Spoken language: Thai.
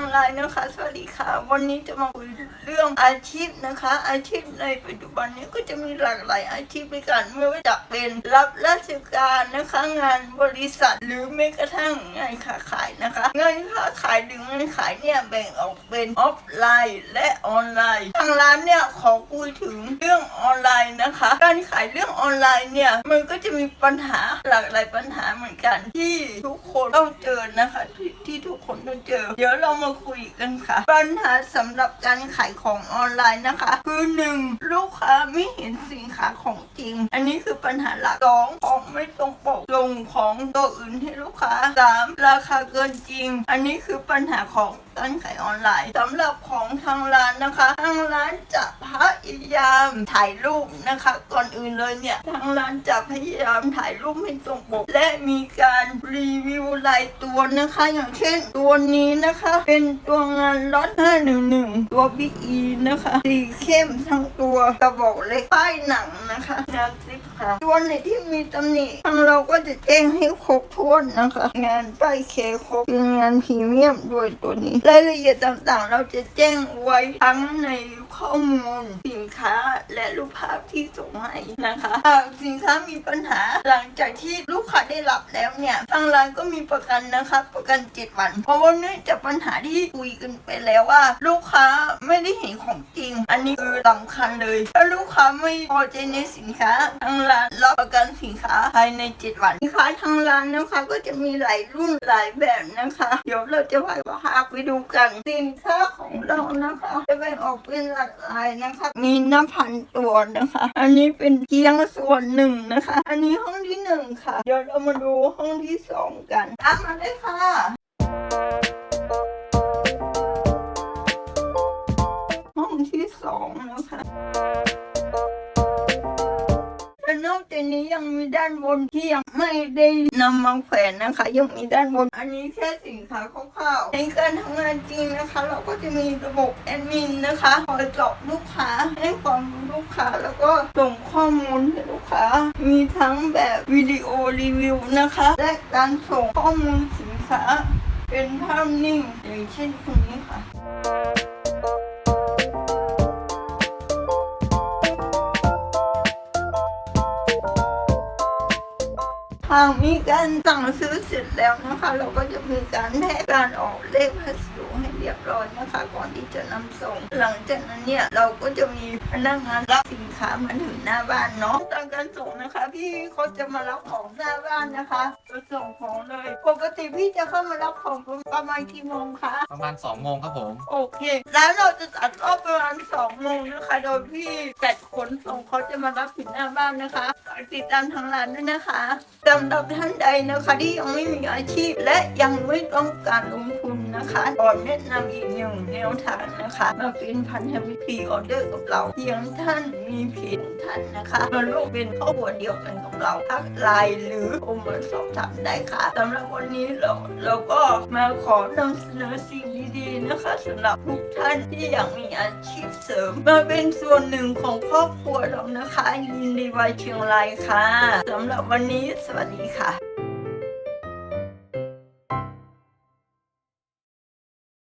ยงรายนะคะ สวัสดีค่ะ วันนี้จะมาคุยเรื่องอาชีพนะคะ อาชีพในปัจจุบันนี้ก็จะมีหลากหลายอาชีพด้วยกันไม่ว่าจะเป็นรับราชการนะคะ งานบริษัทหรือแม้กระทั่งงานค้าขายนะคะงานค้าขายหรืองานขายเนี่ยแบ่งออกเป็นออฟไลน์และออนไลน์ทางร้านเนี่ยขอคุยถึงเรื่องออนไลน์นะคะ การขายเรื่องออนไลน์เนี่ย มันก็จะมีปัญหาหลากหลายปัญหาเหมือนกัน ที่ทุกคนต้องเจอนะคะที่ที่ทุกคนต้องเจอ เดี๋ยวเรามาคุยกันค่ะ ปัญหาสำหรับการขายของออนไลน์นะคะ คือหนึ่งลูกค้าไม่เห็นสินค้าของ จริง อันนี้คือปัญหาหลักสองของไม่ตรงปกส่งของตัวอื่นให้ลูกค้าสามราคาเกินจริง อันนี้คือปัญหาของการขายออนไลน์สำหรับของทางร้านนะคะ ทางร้านจะพยายามถ่ายรูปนะคะ ก่อนอื่นเลยเนี่ยทางร้านจะพยายามถ่ายรูปให้ตรงปก และมีการรีวิวรายตัวนะคะ อย่างเช่น ตัวนี้นะคะ เป็นตัวงานล็อต511 ตัวบิ๊กอีนะคะสีเข้มทั้งตัวกระบอกเล็กป้ายหนังนะคะงานซิปค่ะตัวไหนที่มีตำหนิทางเราก็จะแจ้งให้ครบถ้วนนะคะ งานป้ายเคครบคืองานพรีเมียมด้วยตัวนี้ รายละเอียดต่างๆ เราจะแจ้งไว้ทั้งใน ข้อมูล สินค้าและรูปภาพที่ส่งให้นะคะหากสินค้ามีปัญหาหลังจากที่ลูกค้าได้รับแล้วเนี่ยทางร้านก็มีประกันนะคะ ประกัน 7 วัน เพราะว่าเนื่องจากปัญหาที่คุยกันไปแล้วว่า ลูกค้าไม่ได้เห็นของจริง อันนี้คือสำคัญเลยถ้าลูกค้าไม่พอใจในสินค้าทางร้านรับประกันสินค้าภายใน 7 วันสินค้าทางร้านนะคะก็จะมีหลายรุ่นหลายแบบนะคะเดี๋ยวเราจะพาไปดูกันสินค้า ของเรานะคะ จะแบ่งออกเป็นหลากหลายนะคะ มีน้ำพันตัวนะคะ อันนี้เป็นเพียงส่วนหนึ่งนะคะ อันนี้ห้องที่หนึ่งค่ะ เดี๋ยวเรามาดูห้องที่สองกันตามมาเลยค่ะ อกจากนี้ยังมีด้านบนที่ยังไม่ได้นำมาแขวนนะคะ ยังมีด้านบน อันนี้แค่สินค้าคร่าวๆในการทำงานจริงนะคะ เราก็จะมีระบบแอดมินนะคะคอยตอบลูกค้าให้ความรู้ลูกค้าแล้วก็ส่งข้อมูลให้ลูกค้า มีทั้งแบบวิดีโอรีวิวนะคะ และการส่งข้อมูลสินค้า เป็นภาพนิ่งอย่างเช่นคนนี้ค่ะ หากมีการสั่งซื้อเสร็จแล้วนะคะ เราก็จะมีการแทกการออกเลขพัสดุให้ รียบร้อยนะคะก่อนที่จะนำส่ง หลังจากนั้นเนี่ยเราก็จะมีพนักงานรับสินค้ามาถึงหน้าบ้านเนาะตอนการส่งนะคะ พี่เขาจะมารับของหน้าบ้านนะคะจะส่งของเลย ปกติพี่จะเข้ามารับของประมาณกี่โมงคะประมาณ2โมงครับผมโอเค แล้วเราจะตัดรอบประมาณสองโมงนะคะ โดยพี่จัดขนส่งเขาจะมารับถึงหน้าบ้านนะคะฝากติดตามทางร้านด้วยนะคะสำหรับท่านใดนะคะที่ยังไม่มีอาชีพและยังไม่ต้องการลงทุน นะคะขอแนะนำอีกหนึ่งแนวทางนะคะมาเป็นพันธมิตรพรีออเดอร์กับเราเพียงท่านมีเพจท่านนะคะมาร่วมเป็นครอบครัวเดียวกันกับเราทักไลน์หรือโทรมาสอบถามได้ค่ะสำหรับวันนี้เราเราก็มาขอนำเสนอสิ่งดีๆนะคะสำหรับทุกท่านที่อยากมีอาชีพเสริม มาเป็นส่วนหนึ่งของครอบครัวเรานะคะยินดีไว้เชียงรายค่ะสำหรับวันนี้สวัสดีค่ะ